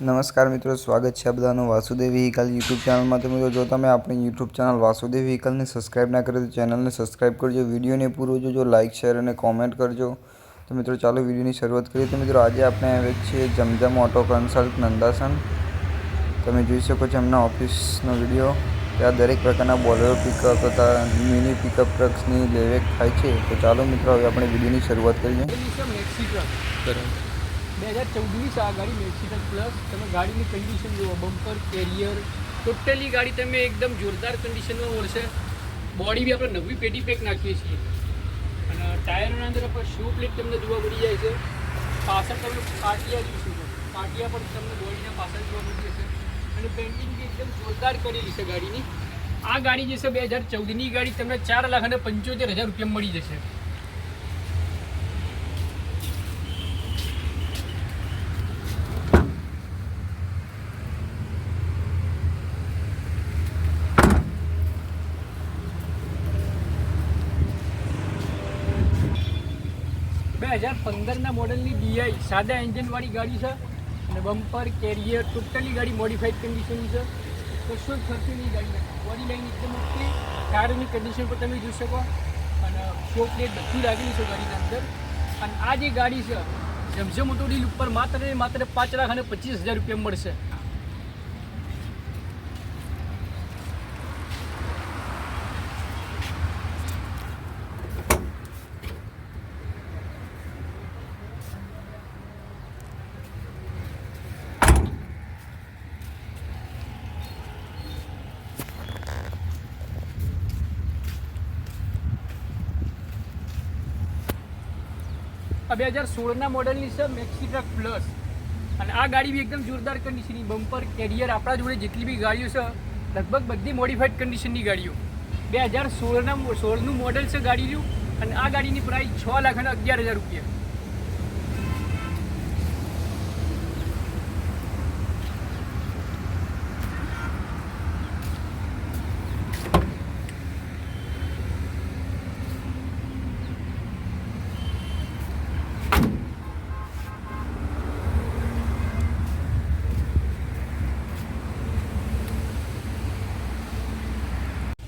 નમસ્કાર મિત્રો સ્વાગત છે બધાનું વાસુદેવ વ્હીકલ યુટ્યુબ ચેનલમાં. તો મિત્રો જો તમે આપણી યુટ્યુબ ચેનલ વાસુદેવ વ્હીકલને સબસ્ક્રાઈબ ના કરો તો ચેનલને સબસ્ક્રાઈબ કરજો વિડીયોને પૂરો જોજો લાઇક શેર અને કોમેન્ટ કરજો. તો મિત્રો ચાલો વિડીયોની શરૂઆત કરીએ. તો મિત્રો આજે આપણે આવે છીએ જમજમ ઓટો કન્સલ્ટ નંદાસન. તમે જોઈ શકો છો એમના ઓફિસનો વીડિયો. ત્યાં દરેક પ્રકારના બોલેરો પિકઅપ તથા મિની પિકઅપ ટ્રક્સની લેવેક થાય છે. તો ચાલો મિત્રો હવે આપણે વિડીયોની શરૂઆત કરીએ. બે હજાર ચૌદની આ ગાડી મેક્સી પ્લસ તમે ગાડીની કન્ડિશન જુઓ બમ્પર કેરિયર ટોટલી ગાડી તમે એકદમ જોરદાર કન્ડિશનમાં મળશે. બોડી બી આપણે નવી પેટી પેક નાખીએ છીએ. અને ટાયરના અંદર આપણે શૂ પ્લેટ તમને જોવા મળી જાય છે. પાછળ તમે પાટિયા જોઈશું કાટિયા પણ તમને બોડીના પાછળ જોવા મળી જશે. અને પેન્ટિંગ બી એકદમ જોરદાર કરેલી છે ગાડીની. આ ગાડી જે છે બે હજાર ચૌદની ગાડી તમને ચાર લાખ અને પંચોતેર હજાર રૂપિયા મળી જશે. હજાર પંદરના મોડલની ડીઆઈ સાદા એન્જિનવાળી ગાડી છે અને બમ્પર, કેરિયર, ટોટલી ગાડી મોડિફાઈડ કન્ડિશન છે. કશો જ ખર્ચો નહીં ગાડી બોડી લાઈન એકદમ ઓકે કારની કન્ડિશન પર તમે જોઈ શકો. અને શો પ્લેટ બધું લાગેલી છે ગાડીના અંદર. અને આ જે ગાડી છે ઓટો ડીલ ઉપર માત્ર ને માત્ર પાંચ લાખ અને પચીસ હજાર રૂપિયા મળશે. બે હજાર સોળના મોડલની છે મેક્સી ટ્રક પ્લસ અને આ ગાડી બી એકદમ જોરદાર કન્ડિશનની બમ્પર કેરિયર આપણા જોડે જેટલી બી ગાડીઓ છે, લગભગ બધી મોડિફાઈડ કન્ડિશનની ગાડીઓ. બે હજાર સોળના, સોળનું મોડલ છે ગાડીનું અને આ ગાડીની પ્રાઇસ છ લાખ અને અગિયાર હજાર રૂપિયા.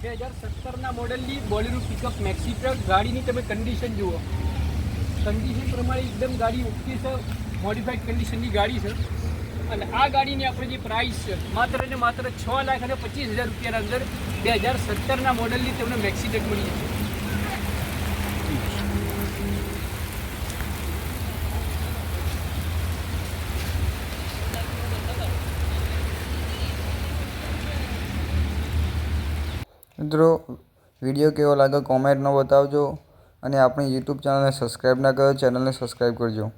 બે હજાર સત્તરના મોડલની બોલેરો પિકઅપ મેક્સી ટ્રક ગાડીની તમે કન્ડિશન જુઓ. કન્ડિશન પ્રમાણે એકદમ ગાડી ઓકે છે મોડિફાઈડ કન્ડિશનની ગાડી છે. અને આ ગાડીની આપણે જે પ્રાઇસ છે, માત્ર ને માત્ર છ લાખ અને પચીસ હજાર રૂપિયાના અંદર બે હજાર સત્તરના મોડલની તમને મેક્સી ટ્રક મળી જશે. મિત્રો વીડિયો કેવો લાગ્યો કોમેન્ટમાં બતાવજો અને આપણી યુટ્યુબ ચેનલને સબસ્ક્રાઈબ ના કરો ચેનલને સબસ્ક્રાઈબ કરજો.